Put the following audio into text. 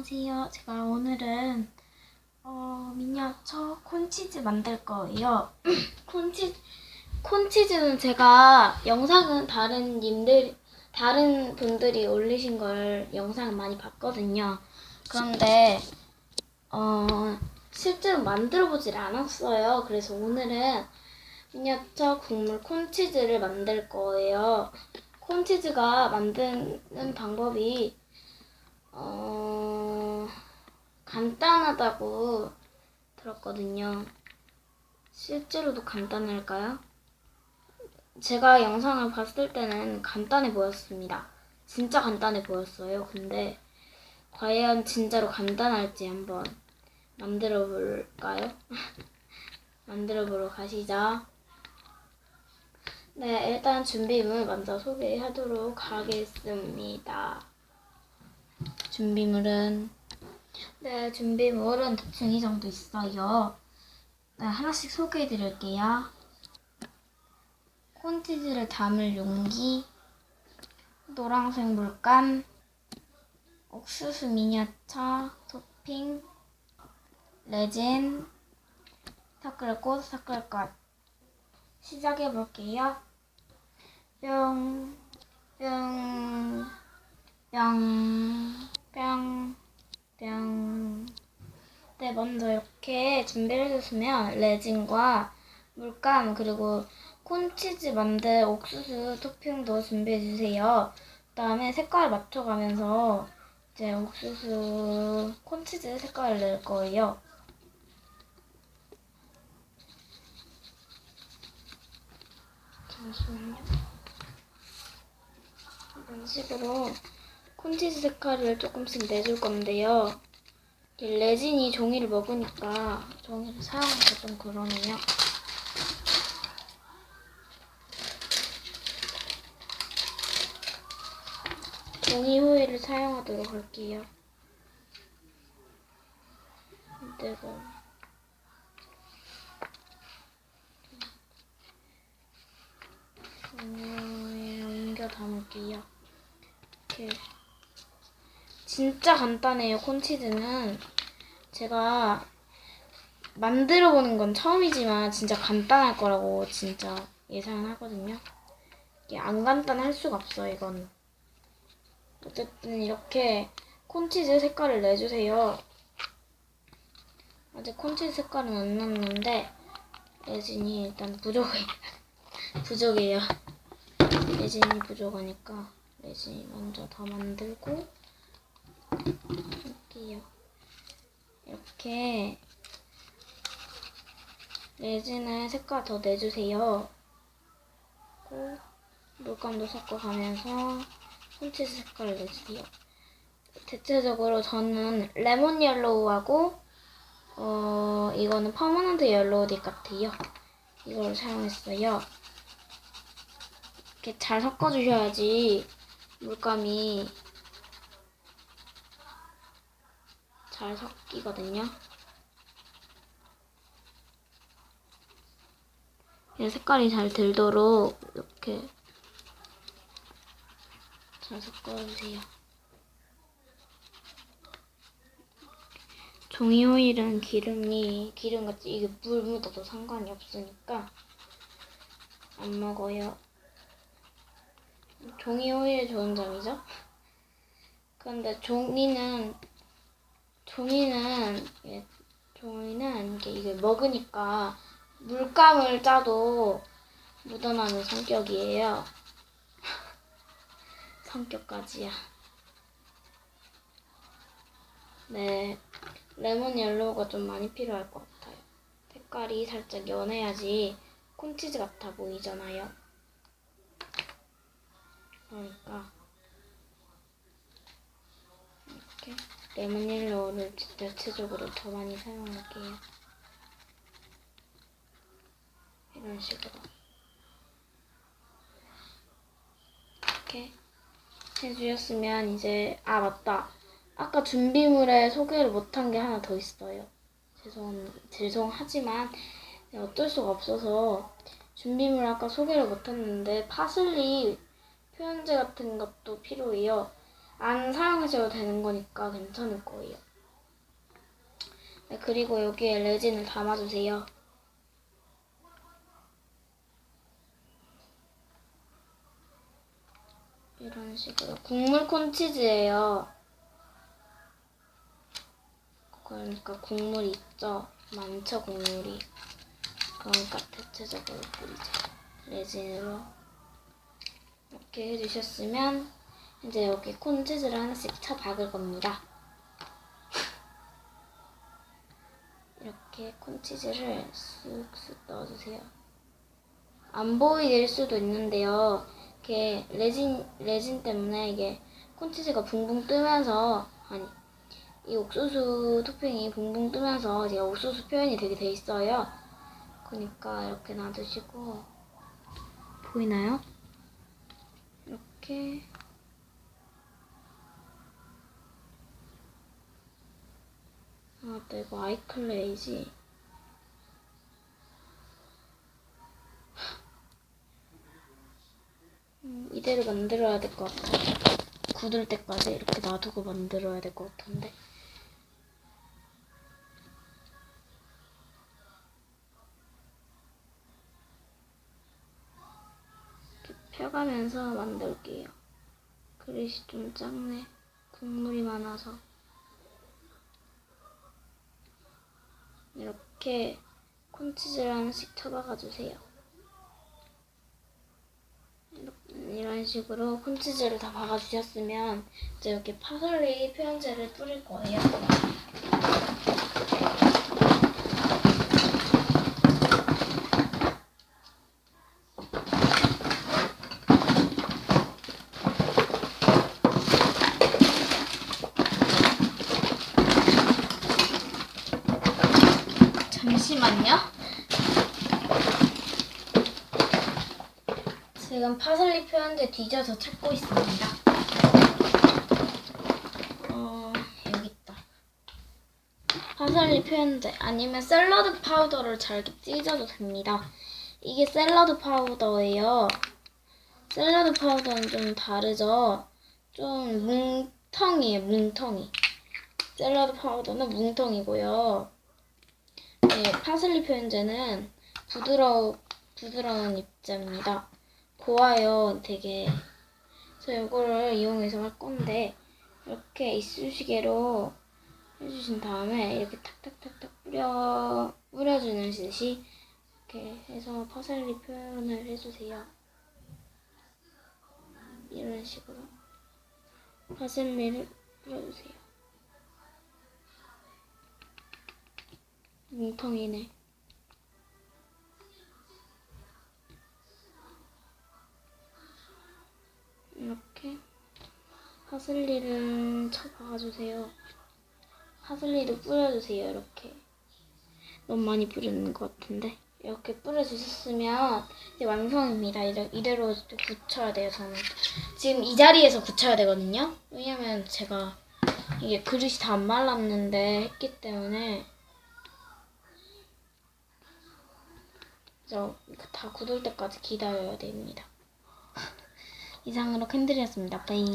안녕하세요. 제가 오늘은 어, 미니어처 콘치즈 만들 거예요. 콘치 콘치즈는 제가 영상은 다른 님들 다른 분들이 올리신 걸 영상을 많이 봤거든요. 그런데 어, 실제로 만들어 보질 않았어요. 그래서 오늘은 미니어처 국물 콘치즈를 만들 거예요. 콘치즈가 만드는 방법이 어, 간단하다고 들었거든요. 실제로도 간단할까요? 제가 영상을 봤을 때는 간단해 보였습니다. 진짜 간단해 보였어요. 근데 과연 진짜로 간단할지 한번 만들어 볼까요? 만들어 보러 가시죠. 네, 일단 준비물 먼저 소개하도록 하겠습니다. 준비물은 네, 준비물은 대충 이 정도 있어요. 네, 하나씩 소개해 드릴게요. 콘치즈를 담을 용기, 노란색 물감, 옥수수 미니어처, 토핑, 레진, 타클꽃, 타클꽃. 시작해 볼게요. 뿅, 뿅, 뿅, 뿅, 뿅. 네, 먼저 이렇게 준비를 해주시면 레진과 물감 그리고 콘치즈 만들 옥수수 토핑도 준비해 주세요. 그 다음에 색깔 맞춰가면서 이제 옥수수 콘치즈 색깔을 낼 거예요. 잠시만요. 이런 식으로 콘치즈 색깔을 조금씩 내줄 건데요. 이 레진이 종이를 먹으니까 종이를 사용하기 좀 그러네요. 종이 호일을 사용하도록 할게요. 그리고 종이에 옮겨 담을게요. 이렇게 진짜 간단해요. 콘치즈는 제가 만들어 보는 건 처음이지만 진짜 간단할 거라고 진짜 예상을 하거든요. 이게 안 간단할 수가 없어 이건. 어쨌든 이렇게 콘치즈 색깔을 내주세요. 아직 콘치즈 색깔은 안 났는데 레진이 일단 부족해 부족해요. 레진이 부족하니까 레진 먼저 더 만들고 할게요. 이렇게 레진을 색깔 더 내주세요. 물감도 섞어가면서 콘치즈 색깔을 내주세요. 대체적으로 저는 레몬 옐로우하고 어 이거는 퍼머넌트 옐로우디 같아요. 이걸 사용했어요. 이렇게 잘 섞어주셔야지 물감이 잘 섞이거든요. 이 색깔이 잘 들도록 이렇게 잘 섞어주세요. 종이 호일은 기름이 기름같이 이게 물 묻어도 상관이 없으니까 안 먹어요. 종이 호일의 좋은 점이죠. 근데 종이는 종이는 예, 종이는 이게 이게 먹으니까 물감을 짜도 묻어나는 성격이에요. 성격까지야. 네, 레몬 옐로우가 좀 많이 필요할 것 같아요. 색깔이 살짝 연해야지 콘치즈 같아 보이잖아요. 그러니까 이렇게 레몬 옐로우를 대체적으로 더 많이 사용할게요. 이런 식으로. 이렇게 해주셨으면 이제 아 맞다. 아까 준비물에 소개를 못한 게 하나 더 있어요. 죄송 죄송하지만 어쩔 수가 없어서 준비물 아까 소개를 못했는데 파슬리 표현제 같은 것도 필요해요 안 사용하셔도 되는 거니까 괜찮을 거예요. 네, 그리고 여기에 레진을 담아주세요. 이런 식으로 국물 콘치즈예요. 그러니까 국물이 있죠. 많죠 국물이. 그러니까 대체적으로 뿌리죠. 레진으로 이렇게 해주셨으면 이제 여기 콘치즈를 하나씩 쳐 박을 겁니다. 이렇게 콘치즈를 쑥쑥 넣어주세요. 안 보이실 수도 있는데요. 이렇게 레진 레진 때문에 이게 콘치즈가 붕붕 뜨면서 아니 이 옥수수 토핑이 붕붕 뜨면서 제가 옥수수 표현이 되게 돼 있어요. 그러니까 이렇게 놔두시고 보이나요? 이렇게 아, 맞다 이거 아이클레이지. 음, 이대로 만들어야 될 것 같아. 굳을 때까지 이렇게 놔두고 만들어야 될 것 같은데. 이렇게 펴가면서 만들게요. 그릇이 좀 작네. 국물이 많아서. 이렇게 콘치즈를 하나씩 쳐박아 주세요. 이런 식으로 콘치즈를 다 박아주셨으면 이제 여기 파슬리 표현제를 뿌릴 거예요. 잠시만요. 지금 파슬리 표현제 뒤져서 찾고 있습니다. 어, 여기 있다. 파슬리 표현제 아니면 샐러드 파우더를 잘게 찢어도 됩니다. 이게 샐러드 파우더예요. 샐러드 파우더는 좀 다르죠? 좀 뭉텅이에요, 뭉텅이. 샐러드 파우더는 뭉텅이고요. 네, 파슬리 표현제는 부드러우, 부드러운 입자입니다. 고와요, 되게. 그래서 이거를 이용해서 할 건데, 이렇게 이쑤시개로 해주신 다음에, 이렇게 탁탁탁탁 뿌려, 뿌려주는 듯이, 이렇게 해서 파슬리 표현을 해주세요. 이런 식으로. 파슬리를 뿌려주세요. 뭉텅이네. 이렇게 파슬리를 쳐박아주세요. 파슬리도 뿌려주세요. 이렇게 너무 많이 뿌리는 것 같은데 이렇게 뿌려주셨으면 이제 완성입니다. 이대로 또 굳혀야 돼요. 저는 지금 이 자리에서 굳혀야 되거든요. 왜냐면 제가 이게 그릇이 다 안 말랐는데 했기 때문에 다 굳을 때까지 기다려야 됩니다. 이상으로 캔들이었습니다. 빠이.